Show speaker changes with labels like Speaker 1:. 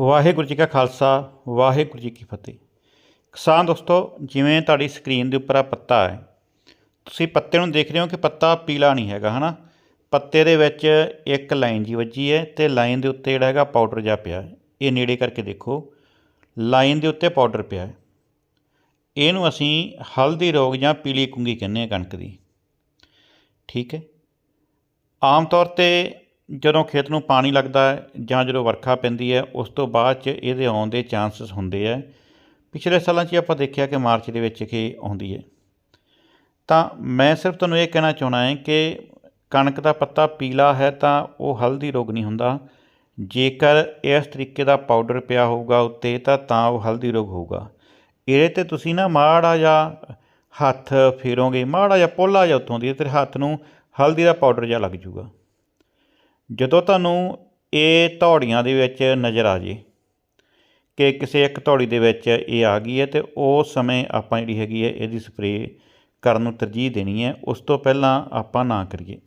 Speaker 1: ਵਾਹਿਗੁਰੂ ਜੀ ਕਾ ਖਾਲਸਾ, ਵਾਹਿਗੁਰੂ ਜੀ ਕੀ ਫਤਿਹ। ਕਿਸਾਨ ਦੋਸਤੋ, ਜਿਵੇਂ ਤੁਹਾਡੀ ਸਕਰੀਨ ਦੇ ਉੱਪਰ ਆ ਪੱਤਾ ਹੈ, ਤੁਸੀਂ ਪੱਤੇ ਨੂੰ ਦੇਖ ਰਹੇ ਹੋ ਕਿ ਪੱਤਾ ਪੀਲਾ ਨਹੀਂ ਹੈਗਾ, ਹਨਾ? ਪੱਤੇ ਦੇ ਵਿੱਚ ਇੱਕ ਲਾਈਨ ਜੀ ਵੱਜੀ ਹੈ ਤੇ ਲਾਈਨ ਦੇ ਉੱਤੇ ਜਿਹੜਾ ਹੈਗਾ ਪਾਊਡਰ ਜਿਹਾ ਪਿਆ ਇਹ ਨੇੜੇ ਕਰਕੇ ਦੇਖੋ, ਲਾਈਨ ਦੇ ਉੱਤੇ ਪਾਊਡਰ ਪਿਆ ਹੈ। ਇਹਨੂੰ ਅਸੀਂ ਹਲਦੀ ਰੋਗ ਜਾਂ ਪੀਲੀ ਕੁੰਗੀ ਕਹਿੰਦੇ ਆ ਕਣਕ ਦੀ। ਠੀਕ ਹੈ? ਆਮ ਤੌਰ ਤੇ ਜਦੋਂ ਖੇਤ ਨੂੰ ਪਾਣੀ ਲੱਗਦਾ ਹੈ ਜਾਂ ਜਦੋਂ ਵਰਖਾ ਪੈਂਦੀ ਹੈ, ਉਸ ਤੋਂ ਬਾਅਦ ਚ ਇਹਦੇ ਆਉਣ ਦੇ ਚਾਂਸਸ ਹੁੰਦੇ ਆ ਪਿਛਲੇ ਸਾਲਾਂ 'ਚ ਆਪਾਂ ਦੇਖਿਆ ਕਿ ਮਾਰਚ ਦੇ ਵਿੱਚ ਇਹ ਆਉਂਦੀ ਹੈ। ਤਾਂ ਮੈਂ ਸਿਰਫ ਤੁਹਾਨੂੰ ਇਹ ਕਹਿਣਾ ਚਾਹਣਾ ਹੈ ਕਿ ਕਣਕ ਦਾ ਪੱਤਾ ਪੀਲਾ ਹੈ ਤਾਂ ਉਹ ਹਲਦੀ ਰੋਗ ਨਹੀਂ ਹੁੰਦਾ। ਜੇਕਰ ਇਸ ਤਰੀਕੇ ਦਾ ਪਾਊਡਰ ਪਿਆ ਹੋਊਗਾ ਉੱਤੇ ਤਾਂ ਤਾਂ ਉਹ ਹਲਦੀ ਰੋਗ ਹੋਊਗਾ। ਇਹਦੇ ਤੇ ਤੁਸੀਂ ਨਾ ਮਾੜਾ ਜਿਹਾ ਹੱਥ ਫੇਰੋਗੇ, ਮਾੜਾ ਜਾਂ ਪੋਲਾ ਜਾਂ ਉੱਥੋਂ ਦੀ, ਤੇਰੇ ਹੱਥ ਨੂੰ ਹਲਦੀ ਦਾ ਪਾਊਡਰ ਜਿਹਾ ਲੱਗ ਜੂਗਾ ਜਦੋਂ ਤੁਹਾਨੂੰ ਇਹ ਧੌੜੀਆਂ ਦੇ ਵਿੱਚ ਨਜ਼ਰ ਆ ਜੇ ਕਿ ਕਿਸੇ ਇੱਕ ਧੌੜੀ ਦੇ ਵਿੱਚ ਇਹ ਆ ਗਈ ਹੈ ਤੇ ਉਸ ਸਮੇਂ ਆਪਾਂ ਜਿਹੜੀ ਹੈਗੀ ਹੈ ਇਹਦੀ ਸਪਰੇਅ ਕਰਨ ਨੂੰ ਤਰਜੀਹ ਦੇਣੀ ਹੈ, ਉਸ ਤੋਂ ਪਹਿਲਾਂ ਆਪਾਂ ਨਾ ਕਰੀਏ।